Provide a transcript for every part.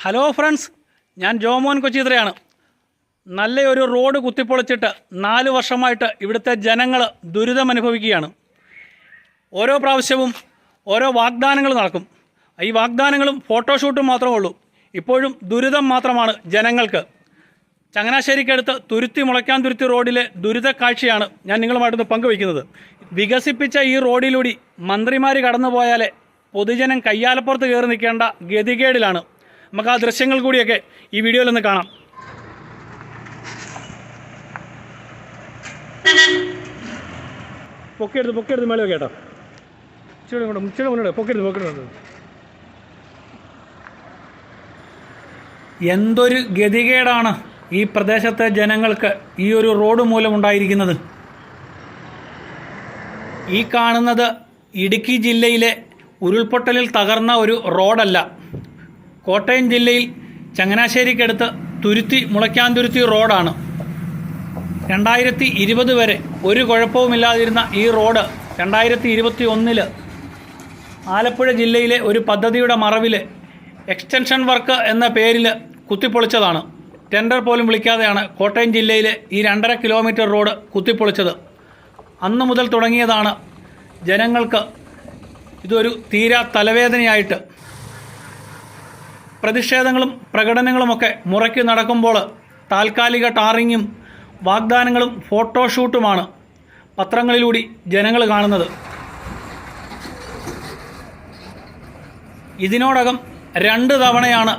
Hello friends ഞാൻ ജോമോൻ കൊച്ചിത്രയാണ്. നല്ലൊരു road കുത്തിപ്പൊളിച്ചിട്ട് നാല് വർഷമായിട്ട് ഇവിടുത്തെ ജനങ്ങൾ ദുരിതം അനുഭവിക്കുകയാണ്. ഓരോ പ്രാവശ്യവും ഓരോ വാഗ്ദാനങ്ങൾ നടക്കും. ഈ വാഗ്ദാനങ്ങളും ഫോട്ടോഷൂട്ടും മാത്രമേ ഉള്ളൂ. ഇപ്പോഴും ദുരിതം മാത്രമാണ് ജനങ്ങൾക്ക്. ചങ്ങനാശ്ശേരിക്കടുത്ത് തുരുത്തി മുളയ്ക്കാൻ തുരുത്തി റോഡിലെ ദുരിത കാഴ്ചയാണ് ഞാൻ നിങ്ങളുമായിട്ടൊന്ന് പങ്കുവയ്ക്കുന്നത്. വികസിപ്പിച്ച ഈ റോഡിലൂടെ മന്ത്രിമാർ കടന്നു പോയാലേ പൊതുജനം കയ്യാലപ്പുറത്ത് കയറി നിൽക്കേണ്ട ഗതികേടിലാണ് നമുക്ക് ആ ദൃശ്യങ്ങൾ കൂടിയൊക്കെ ഈ വീഡിയോയിൽ ഒന്ന് കാണാം. പൊക്കിയെടുത്ത് പൊക്കിയെടുത്ത് മേലെ കേട്ടോ. ഇച്ചിരി കൂടെ ഇച്ചിരി മുന്നോട്ട് പൊക്കിയെടുത്ത് പൊക്കിയെടുത്ത് എന്തൊരു ഗതികേടാണ് ഈ പ്രദേശത്തെ ജനങ്ങൾക്ക് ഈ ഒരു റോഡ് മൂലം ഉണ്ടായിരിക്കുന്നത്. ഈ കാണുന്നത് ഇടുക്കി ജില്ലയിലെ ഉരുൾപൊട്ടലിൽ തകർന്ന ഒരു റോഡല്ല. കോട്ടയം ജില്ലയിൽ ചങ്ങനാശ്ശേരിക്കടുത്ത് തുരുത്തി മുളയ്ക്കാന്തുരുത്തി റോഡാണ്. രണ്ടായിരത്തി ഇരുപത് വരെ ഒരു കുഴപ്പവുമില്ലാതിരുന്ന ഈ റോഡ് രണ്ടായിരത്തി ഇരുപത്തി ഒന്നിൽ ആലപ്പുഴ ജില്ലയിലെ ഒരു പദ്ധതിയുടെ മറവിൽ എക്സ്റ്റൻഷൻ വർക്ക് എന്ന പേരിൽ കുത്തിപ്പൊളിച്ചതാണ്. ടെൻഡർ പോലും വിളിക്കാതെയാണ് കോട്ടയം ജില്ലയിലെ ഈ രണ്ടര കിലോമീറ്റർ റോഡ് കുത്തിപ്പൊളിച്ചത്. അന്നു മുതൽ തുടങ്ങിയതാണ് ജനങ്ങൾക്ക് ഇതൊരു തീരാ തലവേദനയായിട്ട് പ്രതിഷേധങ്ങളും പ്രകടനങ്ങളുമൊക്കെ മുറയ്ക്ക് നടക്കുമ്പോൾ താൽക്കാലിക ടാറിങ്ങും വാഗ്ദാനങ്ങളും ഫോട്ടോഷൂട്ടുമാണ് പത്രങ്ങളിലൂടെ ജനങ്ങൾ കാണുന്നത്. ഇതിനോടകം രണ്ട് തവണയാണ്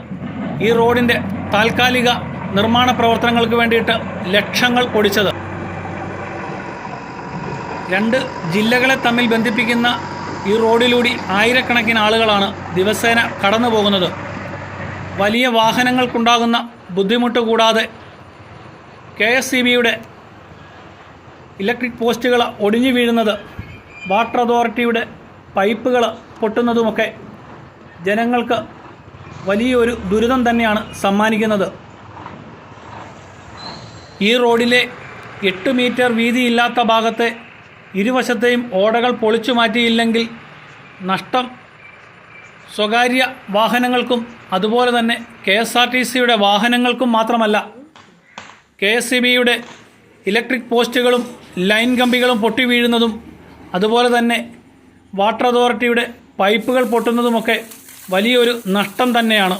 ഈ റോഡിന്റെ താൽക്കാലിക നിർമ്മാണ പ്രവർത്തനങ്ങൾക്ക് വേണ്ടിയിട്ട് ലക്ഷങ്ങൾ പൊടിച്ചത്. രണ്ട് ജില്ലകളെ തമ്മിൽ ബന്ധിപ്പിക്കുന്ന ഈ റോഡിലൂടെ ആയിരക്കണക്കിന് ആളുകളാണ് ദിവസേന കടന്നു പോകുന്നത് വലിയ വാഹനങ്ങൾക്കുണ്ടാകുന്ന ബുദ്ധിമുട്ട് കൂടാതെ കെ എസ് സി ബിയുടെ ഇലക്ട്രിക് പോസ്റ്റുകൾ ഒടിഞ്ഞു വീഴുന്നത് വാട്ടർ അതോറിറ്റിയുടെ പൈപ്പുകൾ പൊട്ടുന്നതുമൊക്കെ ജനങ്ങൾക്ക് വലിയൊരു ദുരിതം തന്നെയാണ് സമ്മാനിക്കുന്നത്. ഈ റോഡിലെ എട്ട് മീറ്റർ വീതിയില്ലാത്ത ഭാഗത്തെ ഇരുവശത്തെയും ഓടകൾ പൊളിച്ചു മാറ്റിയില്ലെങ്കിൽ നഷ്ടം സ്വകാര്യ വാഹനങ്ങൾക്കും അതുപോലെ തന്നെ കെ എസ് ആർ ടി സിയുടെ വാഹനങ്ങൾക്കും മാത്രമല്ല കെ എസ് സി ബിയുടെ ഇലക്ട്രിക് പോസ്റ്റുകളും ലൈൻ കമ്പികളും പൊട്ടി വീഴുന്നതും അതുപോലെ തന്നെ വാട്ടർ അതോറിറ്റിയുടെ പൈപ്പുകൾ പൊട്ടുന്നതുമൊക്കെ വലിയൊരു നഷ്ടം തന്നെയാണ്.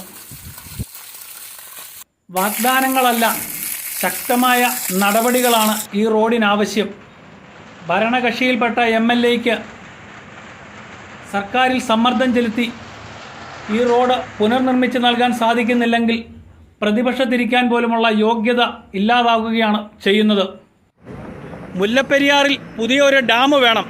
വാഗ്ദാനങ്ങളല്ല ശക്തമായ നടപടികളാണ് ഈ റോഡിനാവശ്യം. ഭരണകക്ഷിയിൽപ്പെട്ട എം എൽ എക്ക് സർക്കാരിൽ സമ്മർദ്ദം ചെലുത്തി ഈ റോഡ് പുനർനിർമ്മിച്ച് നൽകാൻ സാധിക്കുന്നില്ലെങ്കിൽ പ്രതിപക്ഷത്തിരിക്കാൻ പോലുമുള്ള യോഗ്യത ഇല്ലാതാവുകയാണ് ചെയ്യുന്നത്. മുല്ലപ്പെരിയാറിൽ പുതിയൊരു ഡാം വേണം.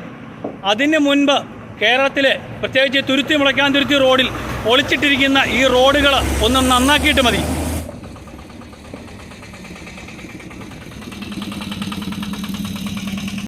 അതിന് മുൻപ് കേരളത്തിലെ പ്രത്യേകിച്ച് തുരുത്തി മുളയ്ക്കാൻ തുരുത്തി റോഡിൽ ഒളിച്ചിട്ടിരിക്കുന്ന ഈ റോഡുകൾ ഒന്ന് നന്നാക്കിയിട്ട് മതി.